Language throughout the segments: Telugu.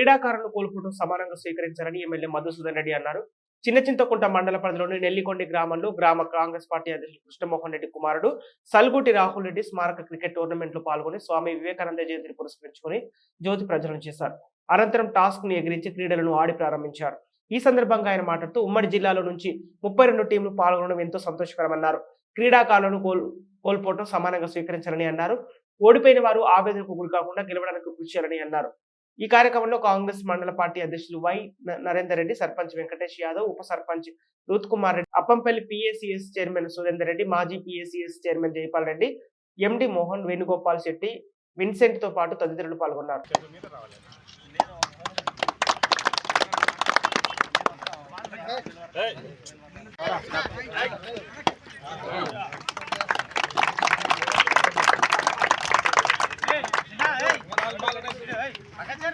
క్రీడాకారులను కోల్పోవడం సమానంగా స్వీకరించారని ఎమ్మెల్యే మధుసూదన్ రెడ్డి అన్నారు. చిన్న చింతకుంట మండల పరిధిలోని నెల్లికొండి గ్రామంలో గ్రామ కాంగ్రెస్ పార్టీ అధ్యక్షులు కృష్ణమోహన్ రెడ్డి కుమారుడు సల్గుటి రాహుల్ రెడ్డి స్మారక క్రికెట్ టోర్నమెంట్లో పాల్గొని స్వామి వివేకానంద జయంతిని పురస్కరించుకొని జ్యోతి ప్రజలను చేశారు. అనంతరం టాస్క్ను ఎగిరించి క్రీడలను ఆడి ప్రారంభించారు. ఈ సందర్భంగా ఆయన మాట్లాడుతూ ఉమ్మడి జిల్లాలో నుంచి ముప్పై రెండు టీంలు పాల్గొనడం ఎంతో సంతోషకరమన్నారు. క్రీడాకారులను కోల్ కోల్పోవడం సమానంగా స్వీకరించాలని అన్నారు. ఓడిపోయిన వారు ఆవేదనకు గురి కాకుండా గెలవడానికి కృషి చేయాలని అన్నారు. ఈ కార్యక్రమంలో కాంగ్రెస్ మండల పార్టీ అధ్యక్షులు వై నరేందర్ రెడ్డి సర్పంచ్ వెంకటేష్ యాదవ్ ఉప sarpanch Ruth Kumar Reddy Appampally PSCS chairman Surender Reddy మాజీ PSCS chairman Jayapal Reddy MD Mohan Venugopal Shetty విన్సెంట్తో పాటు తదితరులు పాల్గొన్నారు.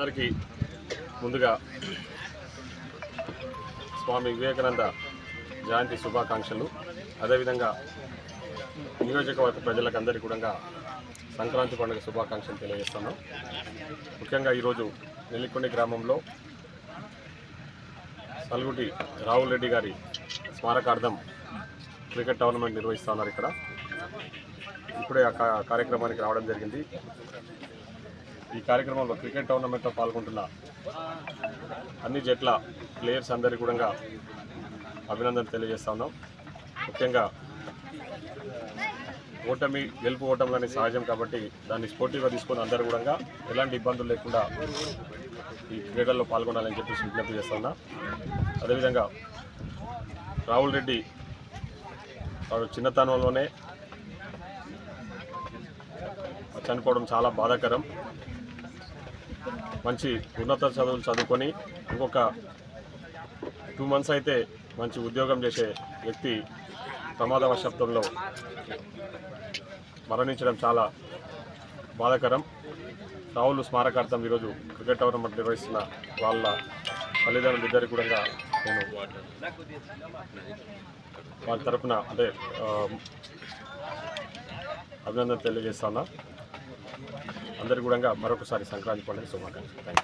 అందరికీ ముందుగా స్వామి వివేకానంద జయంతి శుభాకాంక్షలు. అదేవిధంగా నియోజకవర్గ ప్రజలకు అందరికీ కూడా సంక్రాంతి పండుగ శుభాకాంక్షలు తెలియజేస్తున్నాం. ముఖ్యంగా ఈరోజు నెల్లికొండ గ్రామంలో సల్గుటి రాహుల్ రెడ్డి గారి స్మారకార్థం క్రికెట్ టోర్నమెంట్ నిర్వహిస్తా ఉన్నారు ఇక్కడ. ఇప్పుడే ఆ కా- కార్యక్రమానికి రావడం జరిగింది. ఈ కార్యక్రమంలో క్రికెట్ టోర్నమెంట్లో పాల్గొంటున్న అన్ని జట్ల ప్లేయర్స్ అందరికీ కూడా అభినందన తెలియజేస్తా ఉన్నాం. ముఖ్యంగా ఓటమి గెలుపు ఓటములని సహజం కాబట్టి దాన్ని స్పోర్టివ్గా తీసుకొని అందరూ కూడా ఎలాంటి ఇబ్బందులు లేకుండా ఈ క్రీడల్లో పాల్గొనాలని చెప్పేసి విజ్ఞప్తి చేస్తా ఉన్నా. అదేవిధంగా రాహుల్ రెడ్డి వాడు చిన్నతనంలోనే చనిపోవడం చాలా బాధాకరం. మంచి ఉన్నత చదువులు చదువుకొని ఇంకొక టూ మంత్స్ అయితే మంచి ఉద్యోగం చేసే వ్యక్తి ప్రమాదవశబ్దంలో మరణించడం చాలా బాధాకరం. రాహుల్ స్మారకార్థం ఈరోజు క్రికెట్ టోర్నమెంట్ నిర్వహిస్తున్న వాళ్ళ తల్లిదండ్రులు ఇద్దరికి కూడా నేను వారి తరపున అంటే అభినందన తెలియజేస్తాను అందరూ అందరికీ కూడా మరొకసారి సంక్రాంతి పండుగ శుభాకాంక్షలు. థ్యాంక్